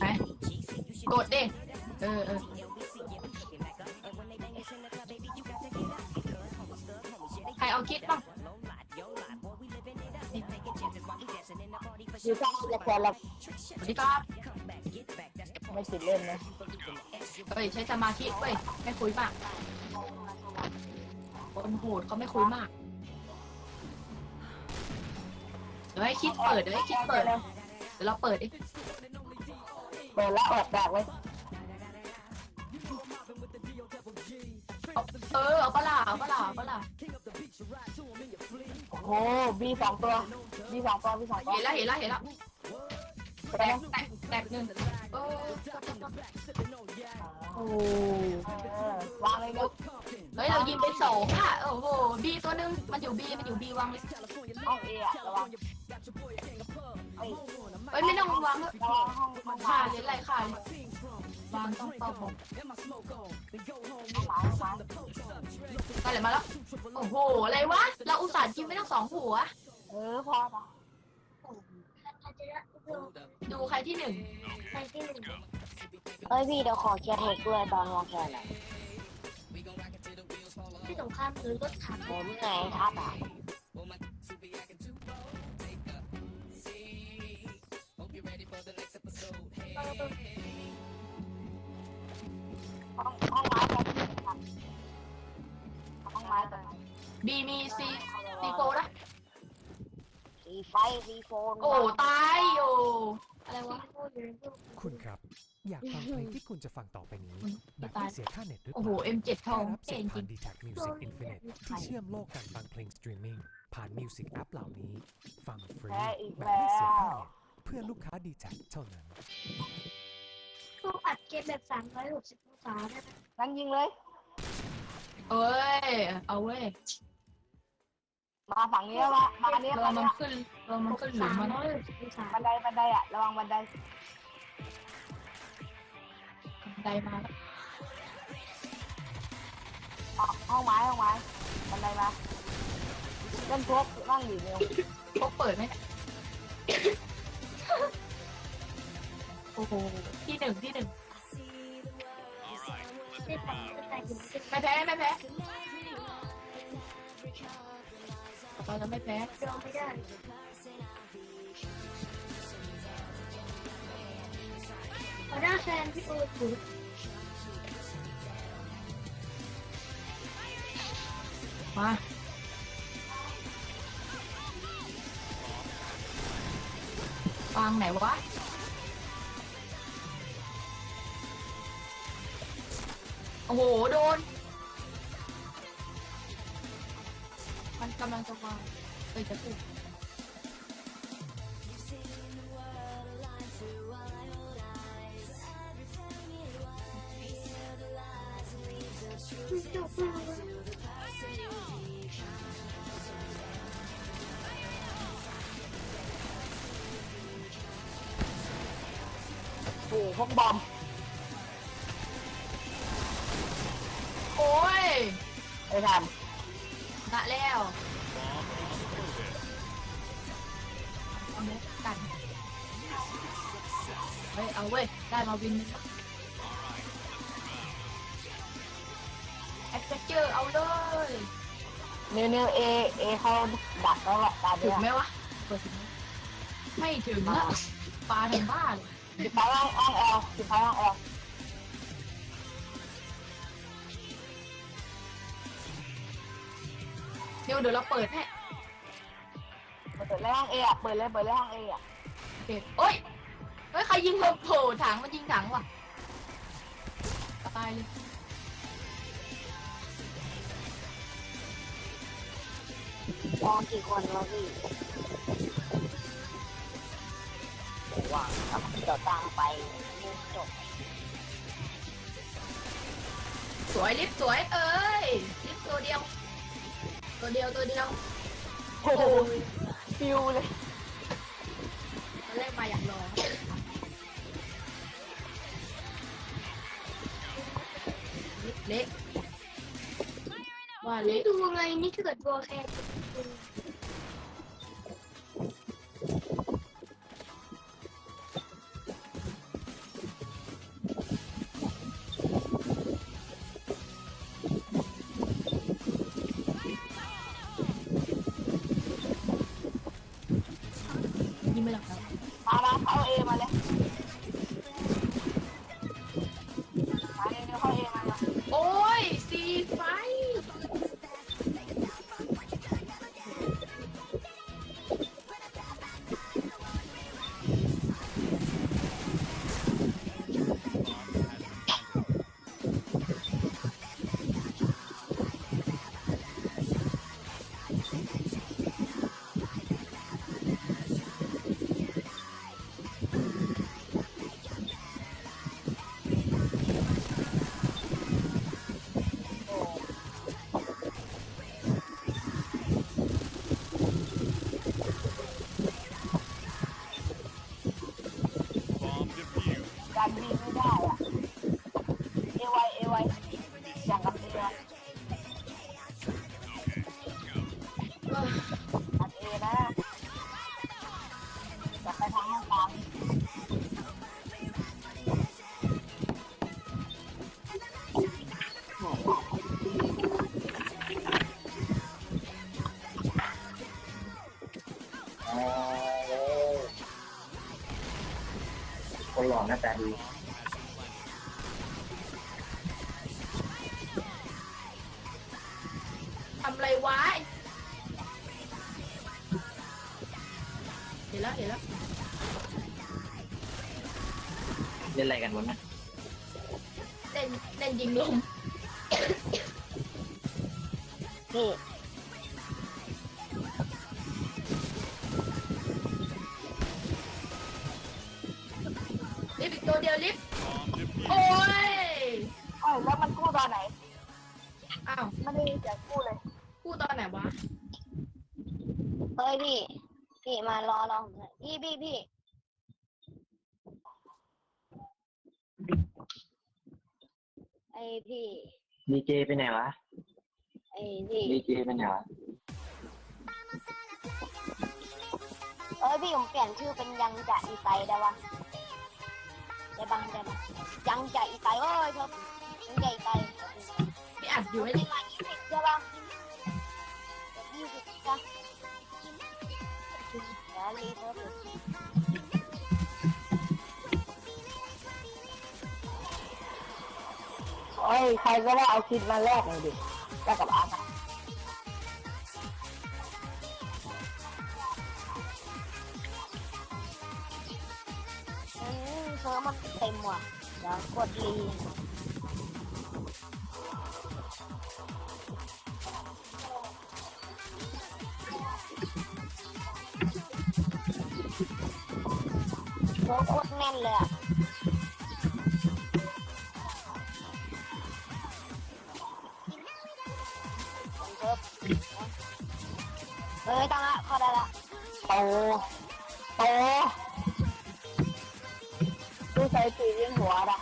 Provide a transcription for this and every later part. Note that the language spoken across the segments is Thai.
ไหนกดดิ เออเออใครเอาคิดบ้างอยู่ข้างละครเราสวัสดีครับไม่ติดเล่นนะเฮ้ยใช้สมาธิเว้ยไม่คุยมากคนโหดเขาไม่คุยมากเดี๋ยวให้คิดเปิดเดี๋ยวให้คิดเปิดเดี๋ยวเราเปิดดิ เปิดแล้วออกจากเลยเออเอาปะล่ะเอาปะล่ะเอาปะล่ะโอ้โหบีสองตัวบีสองตัวบีสองตัวเห็นแล้วเห็นแล้วเห็นแล้วแตแตกกแตกแตกหนึ่งเออโอ้วางเลยลูกเฮ้ยเรายิงไปสองอะโอ้โหบีตัวหนึงมันอยู่บีมันอยู่บีวางเลยห้องเออะระวัง ไม่ต้องวางแล้วระวังห้อองขาขาดเลยไรขาดวางต้องเป้าผมห้องหมาห้องหมาไปเลยมาแล้ว โอ้โห อะไรวะ เราอุตส่าห์ยิงไปตั้งสองหัว เออพอปะดูใครที่หนึ่งใครที่หนึ่งเอ้ยพี่เดี๋ยวขอเคลียร์เทคด้วยตอนวางแขนหน่อยที่สงครามหรือรถถังผมไงทับอะ นโอ้ตายโอ้อะไรวะ คุณครับ อยากฟังเพลงที่คุณจะฟังต่อไปนี้อืมแบบตายไม่เสียค่าเน็ตหรือเปโอ้โห ล่า M7 ทองได้รับเก่สิทงธิ์จริผ่างน d t a c Music Infinite ที่เชื่อมโลกการฟังเพลงสตรีมมิ่งผ่าน Music App เหล่านี้ ฟังฟรีแพ้อีกแบบแล้ไม่เสียค่าวเน็ตเพื่อลูกค้า d t a c เท่านั้นพวกอัดเกมแบบ 360องศาได้ไหมงั้นยิงเลย เอ้ย เอาเว้ย มาฝั่งนี้แล้วมามาเนี้ยเรามามันเนี้ยขึ้นเรามันขึ้นหลุมมัน360องศาบันไดบันไดอะระวังบันไดไดมาแล้วอะห้องไม้ห้องไม้บันไดมาเล่นพกนั่งอยู่เร็วพกเปิดไหมเนี่ยโอ้โหที่หนึ่งที่หนึ่งที่ฝั่งที่แต่อยู่ที่ไม่แพ้ไม่แพ้ เราจะไม่แพ้ยอมไม่ได้หัวหน้าแฟนพี่โอ๊ตอยู่มาวางไหนวะโอ้โห โดน มันกำลังจะวางเอ้ยจะถูกเจ้าพ่อโอ้โหพกบอม โอ้ย ไอ้ทัน ยได้มาวินแอคเจอร์เอาเลยนิวนิวเอเอเขาดักแล้วแหละตาถึเดีงยวไหมวะเปิดถึงไหมไม่ถึงนะปลาถึงบ้านสิบไฟห้องห้องแอลสิบไฟห้องแอลเดี๋ยวเดี๋ยวเราเปิดให้เปิดเลยห้องเออะเปิดเลยเปิดเลยห้องเออะโอเคโอ้ย เฮ้ยใครยิงเราโผล่ถังมันยิงถังว่ะตายเลยมองกี่คนวะพี่ว่างครับเดี๋ยวตามไปจบสวยลิฟต์สวยเอ้ยลิฟต์ตัวเดียว ตัวเดียวตัวเดียวโอ้โหฟิวเลยตอนแรกมาอยากลอง เล็กว่าเล็กดูไงนี่ถ้าเกิดบัวแค่ไนหล่อหน้าตาดีทำอะไรวะเห็นแล้วเห็นแล้วเล่นอะไรกันวะเนี่ย ลิฟต์อีกตัวเดียวลิฟต์โอ้ยเอ้ยแล้วมันกู้ตอนไหนอ้าวไม่ได้เสียงกู้เลย กู้ตอนไหนวะเฮ้ยพี่ พี่มารอรอผมหน่อยพี่พี่พี่ไอพี่ดีเจไปไหนวะไอพี่ดีเจไปไหนวะเอ้ยพี่ผมเปลี่ยนชื่อเป็นยังจะอีไตได้ปะ ได้บ้างได้ปะยังจะอีไตเอ้ยเธอยังจะอีไตพี่อัดอยู่ไม่ไอ้ได้มายี่สิบใช่ปะยี่สิบจ้ะแล้วรีเทิร์ฟอยู่เอ้ยใครก็ได้เอาคิดมาแลกหน่อยดิแลกกับ ดี๋ยวกดรีเซิร์ฟโคตรแน่นเลยอะเซิร์ฟเฮ้ยตั้งละเข้าได้ละโตโตดูใส่สียิงหัวอะห้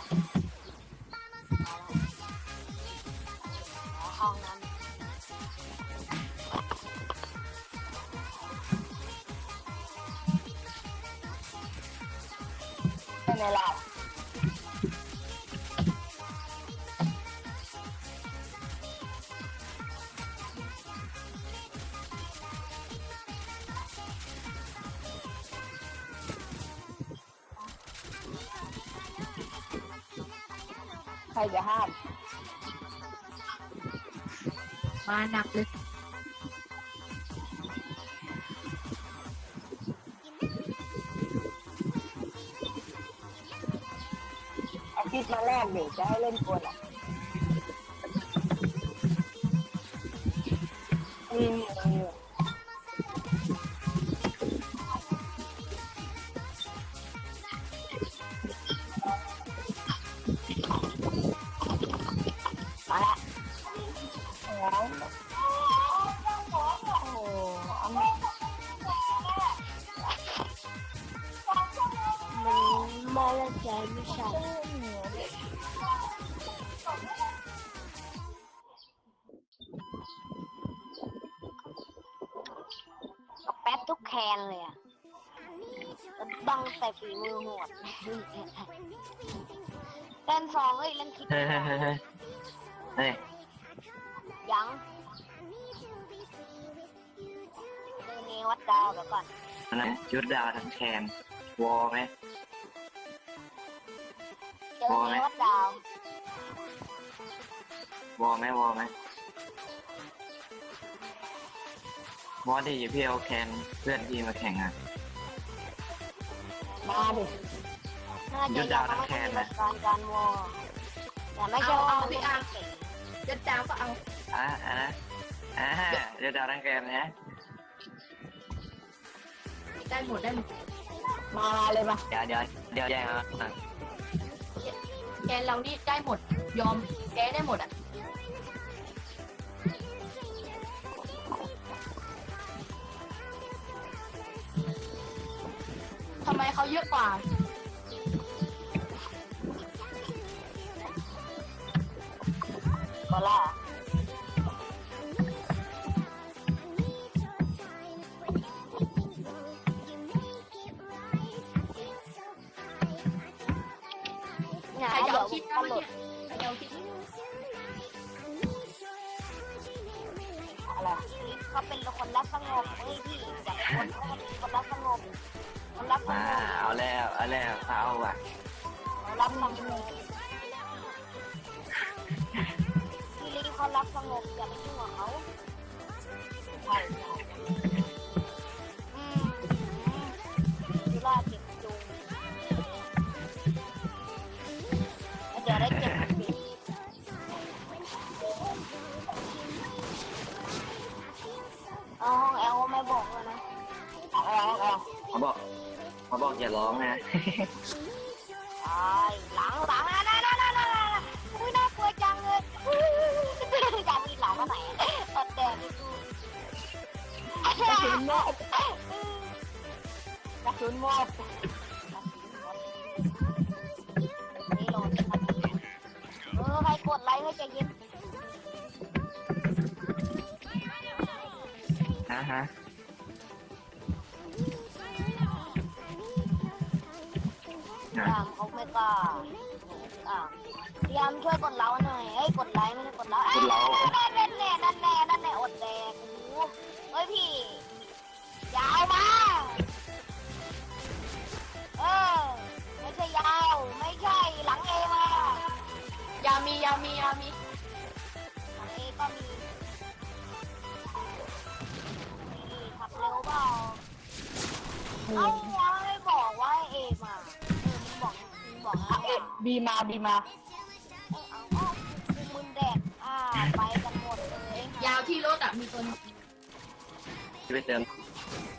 ใครจะห้าม มาหนักเลยเอาคิดมาแลกเดี๋ยวจะให้เล่นกว ฝีมือโหดเล่นสองเอ้ยเล่นคิดเฮ้ยเฮ้ยเฮ้ยเฮ้ยเฮ้ยยังเดินเองวัดดาวเดี๋ยวก่อนนะชุดดาวทั้งแคนวอลไหมเจอในวัดดาววอลไหมวอลไหมวอลที่พี่เอาแคนเพื่อนพี่มาแข่งอะ มาดิน่าจะยังไม่ได้มีการการวอแต่ไม่ใช่ว่าไม่เก่งเจะจ้าก็เอาอะอะนะอ่าเดี๋ยวดาวทั้งแคนนะได้หมดได้หมดมาเลยมาเดี๋ยวเดี๋ยวเดี๋ยวแย่งเอาอะแกนเรานี่ได้หมดยอมแกได้หมดอะ เขาเยอะกว่าก็ล่ะ รับมาเอาแล้วเอาแล้วเอาว่ะเขารับสงบซีรีส์เขารับสงบอย่าไปยุ่งกับเขาใช่ เขาบอกอย่าร้องนะตายหลังหลังนะนะนะนะนะนะอุ้ยน่ากลัวจังเลยอุ้ยจะมีหลังมาไหนตดแดดดิกูกระสุนหมดกระสุนหมดนี่โหลดครับเออใครกดไลค์ให้ใจเย็น ฮะฮะ ตามเขาไม่กล้าอ่าพยายามช่วยกดเล้าหน่อยเอ้ยกดไลค์ไม่ได้กดเล้าเรานั่นแน่นั่นแน่นั่นแน่นั่นแน่อดแดงโอ้เฮ้ยพี่ยาวมาเออไม่ใช่ยาวไม่ใช่หลังเอมายามียามียามีหลังเอก็มีนี่ขับเร็วเปล่าเอ้า บีมาบีมา เออเอาเอาคือมึงแดกอ่าไปกันหมดเลยยาวที่รถอะมีตัวนึงไปเติม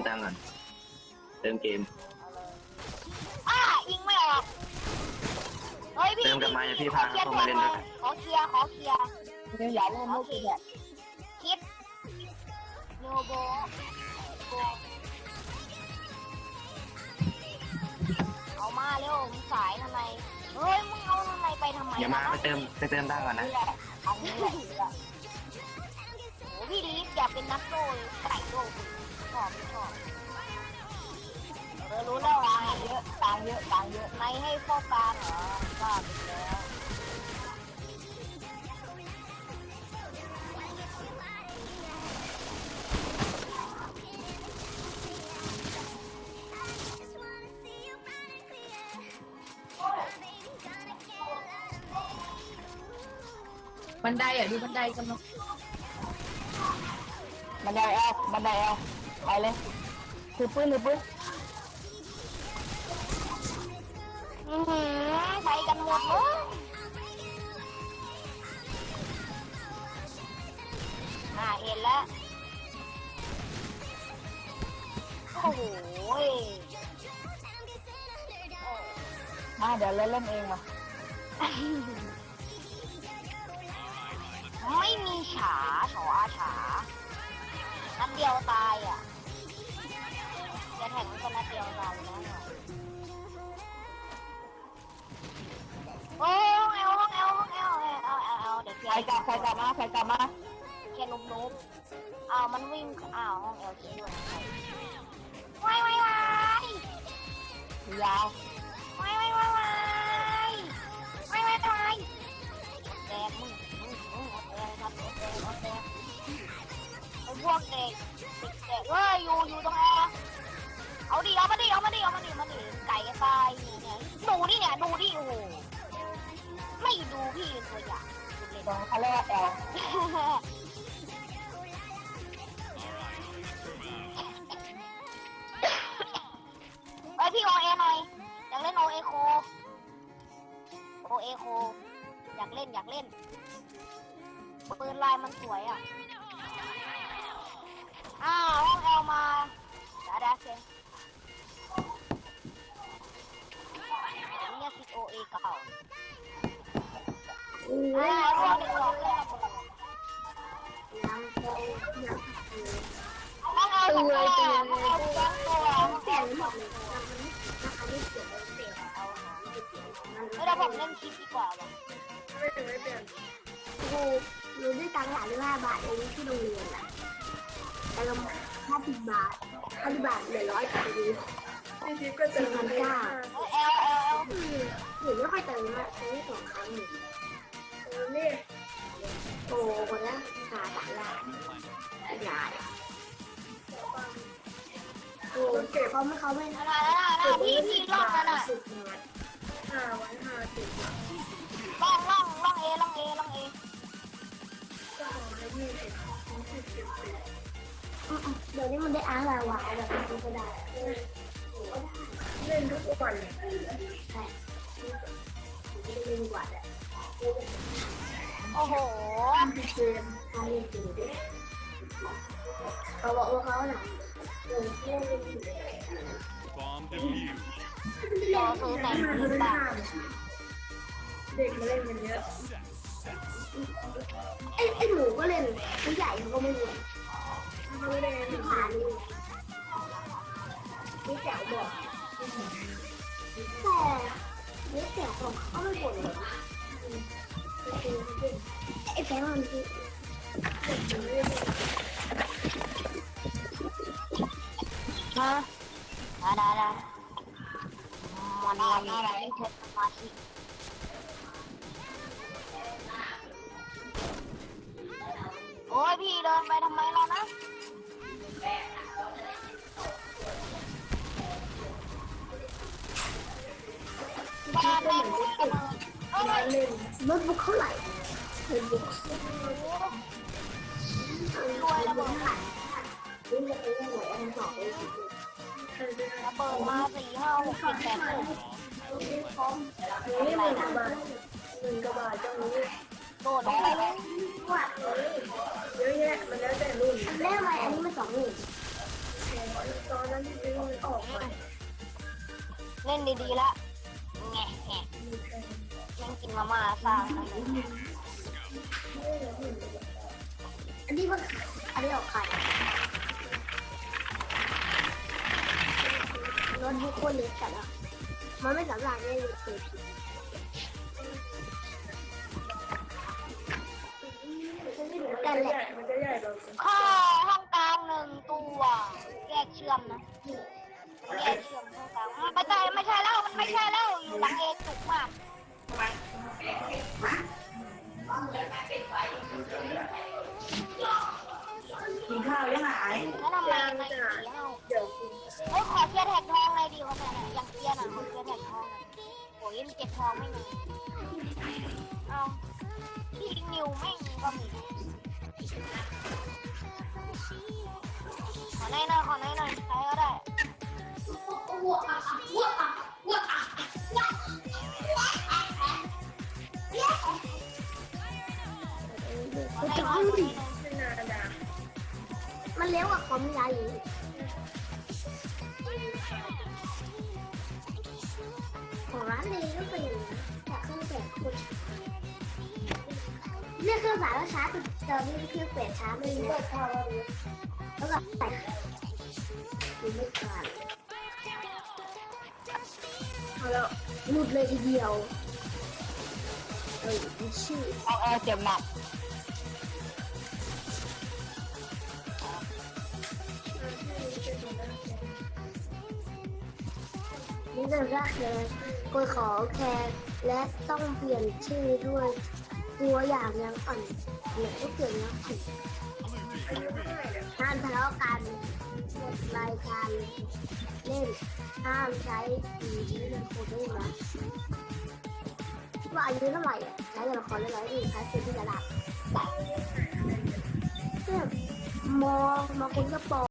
ตังค์ก่อนเติมเกม อ่ายิงไม่ออกเฮ้ยพี่เติมกลับมาอย่าพี่พาขอเคลียร์เข้ามาเล่นด้วย ขอเคลียร์ขอเคลียร์เนี่ยอย่าเล่นลูกกูเนี่ยคิดโนโบโบเอามาเร็วมึงสายทำไม เฮ้ยมึงเอาทำไมไปทำไมอย่ามาไปเติมไปเติมตังค์ก่อนนะนี่แหละอันนี้แหละนี่แหละโอ้พี่ลีฟอยากเป็นนักโซ่ไก่โซ่ชอบไม่ชอบเออรู้แล้วตังไงค์เยอะตังค์เยอะตังค์เยอะในให้เฝ้ากลางเหรอก็เป็นแล้ว บันไดอะดูบันไดกำลังบันไดแอลบันไดแอลไปเลยถือปืนถือปืนอือหือไปกันหมดเลยอ่าเห็นแล้ว โอ้โหยมาเดี๋ยวเล่นเล่นเองมา ฉาฉออาฉานัดเดียวตายอะจะแข่งก็นัดเดียวตายแล้วอะโอ้ยห้องแอลห้องแอลห้องแอลเอาเอาเอาเดี๋ยวเคลียใครร์กลับใครกลับมาใครกลับมาเคลียร์นุ๊บนุ๊บอ้าวมันวิ่งอ้าวห้องแอลเคลียร์ด้วยวายวายวายยาววายวายวายวายวายวายวายแดงมึง ครับอดแดงอดแดงไอ้พวกเด็กเด็กเด็กเฮ้ยอยู่อยู่ตรงแอร์เอามาดิมาดิไก่ตายเนี่ยดูดิเนี่ยดูดิโอ้โหไม่ดูพี่ตัวอย่างดูเลยตรงเขาเรียกว่าแอลไปพี่โอเอหน่อยอยากเล่นโอเอโคโอเอโคอยากเล่นอยากเล่น ปืนลายมันสวยอะ อ้าวห้องแอลมาดาดาเซนเนี่ยสิโอเอเก่าอ่าพวกนี้หลอกเล่นระเบิดห้องแอลจะแก้ห้องแอลจะแก้ตัวห้องแอลจะเดี๋ยวผมเล่นคลิปดีกว่าว่ะครู หนูได้ตังค์หลายห้าบาทเองที่โรงเรียนอะแต่ละห้าสิบบาทห้าสิบบาทเหลือร้อยกว่าดีสี่พันเก้าเอลเอลเอลหนูไม่ค่อยเติมอะใช้ได้สองครั้งหนึ่งเออนี่โอ้คนละหาสามล้านยายโอ้เก็บเขาไม่เขาไม่น่าน่าน่าน่าพี่พี่ลองนั่นน่ะสิบบาทห้าวันห้าสิบล่องล่องล่องเอล่องเอล่องเอ ยี่สิบยี่สิบสิบเดี๋ยวนี้มันได้อาร์ลาวาแบบนี้ก็ได้เล่นทุกวันใช่เล่นกวันแหละโอ้โหเกมทำเล่นจริงด้เขาบอกว่าเขาหนังเล่นเล่นเล่น Bomb defused. รอซื้อไหนซื้อบ้างเด็กมาเล่นกันเยอะ ไอ้ไอ้หนูก็เล่นผู้ใหญ่เขาก็ไม่เล่นเขาไม่เล่นที่ผ่านนี่นี่แจ๋วบอกแต่นี่แจ๋วของเขาไม่บ่นเลยไอ้แฟนมันคือฮะได้ได้ได้มันมันอะไรที่เทสมาธิ อ้ยพี่เดินไปทำไมล่ะนะบ้านแม่งรู้กันเอ้ยเล่นโน้ตบุ๊กเท่าไหร่โน้ตบุ๊กรวยระเบิดนี่จะเป็นยังไงอันสองเลยระเบิดมาสี่ห้าหกเจ็ดแปดลูกนี่หนึ่งกระบาทหนึ่งกระบาทตรงนี้โดดลงไปเลยวัด เยอะแยะมันแล้วแต่รุ่นแล้วทำไมอันนี้มันสองหมื่นตอนนั้นที่ซื้อมันออกมาเล่นดีๆละแงะแงะยังกินมาม่าสร้าอันนี้มันอันนี้ออกขายโน้ตบุ๊กคนเล็กแต่ละมันไม่สำหรับเล่นเกมผี กันแหละมันจะใหญ่เราข้อห้องกลางหนึ่งตัวแยกเชื่อมนะแยกเชื่อมห้องกลางไม่ใช่ไม่ใช่แล้วมันไม่ใช่แล้วอยู่หลังเอจุกมากกินข้าวยังไงแล้วทำไมไม่สีเฮาเดี๋ยวกินเฮ้ยขอเทียร์แท็กทองเลยดีกว่าเนี่ยอย่างเทียร์น่ะขอเทียร์แท็กทองอะโอ้ยยังเก็บทองไม่มีเอาพี่นิวไม่มีก็มี ขอหน่อยหน่อยขอหน่อยหน่อยใครก็ได้มันจะพูดดิมันเลี้ยวกับคอมยายอยู่ของร้านนี้ก็เป็นอย่างนี้แต่เครื่องเปลี่ยนคุณเรียกเครื่องสายว่าช้าแต่ ตอนนี้เครื่อเปลี่ยนช้าไม่รู้แล้วก็ใส่ดูไม่ขาดเอาแล้วหลุดเลยทีเดียวเออมีชื่อเอาแอร์เจ็บหนักนี่จะรักแคร์กดขอแคร์และต้องเปลี่ยนชื่อด้วย ตัวอย่างยังอ่อน หลือก็เกิดนแล้วผิดห้ามทะเลาะกันหมดรายการเล่นห้ามใช้ปีนี้เป็นโค้ดนะว่าอายุเท่าไหร่ใช้ละครเล่นอะไรที่ใช้เป็นที่ระดับแบบมองมาคนก็ปอ